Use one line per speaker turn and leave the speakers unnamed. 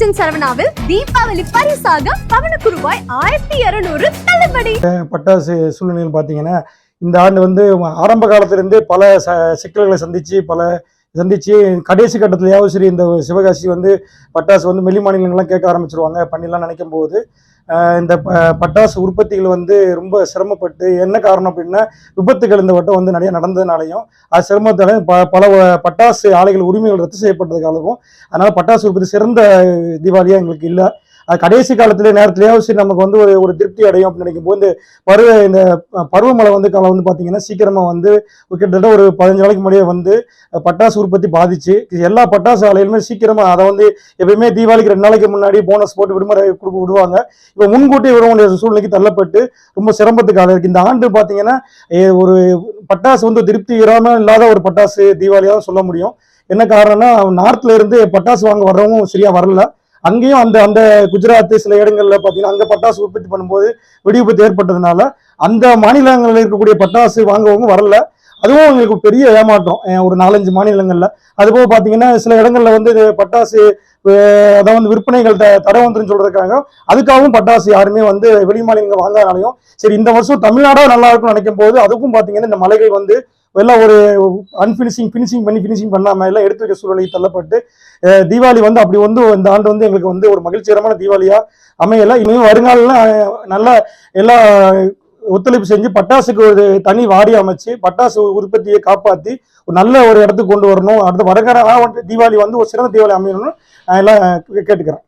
ராஜன் சரவணாவில் தீபாவளி பரிசாக பவனுக்கு ரூபாய் ஆயிரத்தி இருநூறு தள்ளுபடி.
பட்டாசு சூழ்நிலையில் பார்த்தீங்கன்னா இந்த ஆண்டு வந்து ஆரம்ப காலத்திலிருந்தே பல ச சிக்கல்களை சந்திச்சு பல சந்திச்சு கடைசி கட்டத்துலையாவது சரி இந்த சிவகாசி வந்து பட்டாசு வந்து வெளி மாநிலங்கள்லாம் கேட்க ஆரம்பிச்சிருவாங்க பண்ணிலாம் நினைக்கும் போது இந்த ப- பட்டாசு உற்பத்திகள் வந்து ரொம்ப சிரமப்பட்டு என்ன காரணம் அப்படின்னா விபத்துகள் இந்த வட்டம் வந்து நிறைய நடந்ததுனாலையும் அது சிரமத்தால ப பல பட்டாசு ஆலைகள் உரிமைகள் ரத்து செய்யப்பட்டதுக்காகவும் அதனால பட்டாசு உற்பத்தி சிறந்த தீபாவளியா எங்களுக்கு இல்லை. அது கடைசி காலத்துல நேரத்திலேயாவது சரி நமக்கு வந்து ஒரு ஒரு திருப்தி அடையும் அப்படின்னு நினைக்கும் போது இந்த பருவ இந்த பருவமழை வந்து காலம் வந்து பார்த்தீங்கன்னா சீக்கிரமா வந்து கிட்டத்தட்ட ஒரு பதினஞ்சு நாளைக்கு முன்னாடியே வந்து பட்டாசு உற்பத்தி பாதிச்சு எல்லா பட்டாசு ஆலையிலுமே சீக்கிரமா அதை வந்து எப்பயுமே தீபாவளிக்கு ரெண்டு நாளைக்கு முன்னாடி போனஸ் போட்டு விடுமுறை கொடுக்க விடுவாங்க. இப்போ முன்கூட்டி விட வேண்டிய சூழ்நிலைக்கு தள்ளப்பட்டு ரொம்ப சிரமத்துக்கு ஆளாக இருக்கு இந்த ஆண்டு பார்த்தீங்கன்னா ஒரு பட்டாசு வந்து திருப்தி இராமல் இல்லாத ஒரு பட்டாசு தீபாவளியாக சொல்ல முடியும். என்ன காரணம்னா நார்த்ல இருந்து பட்டாசு வாங்க வர்றவங்க சரியா வரல. அங்கேயும் அந்த அந்த குஜராத் சில இடங்கள்ல பார்த்தீங்கன்னா அங்க பட்டாசு உற்பத்தி பண்ணும்போது வெடிவிபத்து ஏற்பட்டதுனால அந்த மாநிலங்களில் இருக்கக்கூடிய பட்டாசு வாங்குவவங்க வரல. அதுவும் எங்களுக்கு பெரிய ஏமாற்றம். ஒரு நாலஞ்சு மாநிலங்கள்ல. அதுபோக பார்த்தீங்கன்னா சில இடங்கள்ல வந்து பட்டாசு அதை வந்து விற்பனைகள் த தடை வந்துருன்னு சொல்றதுக்காக அதுக்காகவும் பட்டாசு யாருமே வந்து வெளி மாநிலங்கள் வாங்காதனாலையும் சரி இந்த வருஷம் தமிழ்நாடா நல்லா இருக்கும்னு நினைக்கும் போது அதுக்கும் பார்த்தீங்கன்னா இந்த மலைகள் வந்து எல்லாம் ஒரு அன்பினிஷிங் ஃபினிஷிங் பண்ணி ஃபினிஷிங் பண்ணாமல் எல்லாம் எடுத்து வைக்க சூழ்நிலை தள்ளப்பட்டு தீபாவளி வந்து அப்படி வந்து இந்த ஆண்டு வந்து எங்களுக்கு வந்து ஒரு மகிழ்ச்சிகரமான தீபாவளியாக அமையல. இனிமேல் வருங்காலம் நல்லா எல்லா ஒத்துழைப்பு செஞ்சு பட்டாசுக்கு ஒரு தனி வாரி அமைச்சு பட்டாசு உற்பத்தியை காப்பாற்றி ஒரு நல்ல ஒரு இடத்துக்கு கொண்டு வரணும் அடுத்து வருகிற தீபாவளி வந்து ஒரு சிறந்த தீபாவளி அமையணும்னு நான் எல்லாம் கேட்டுக்கிறேன்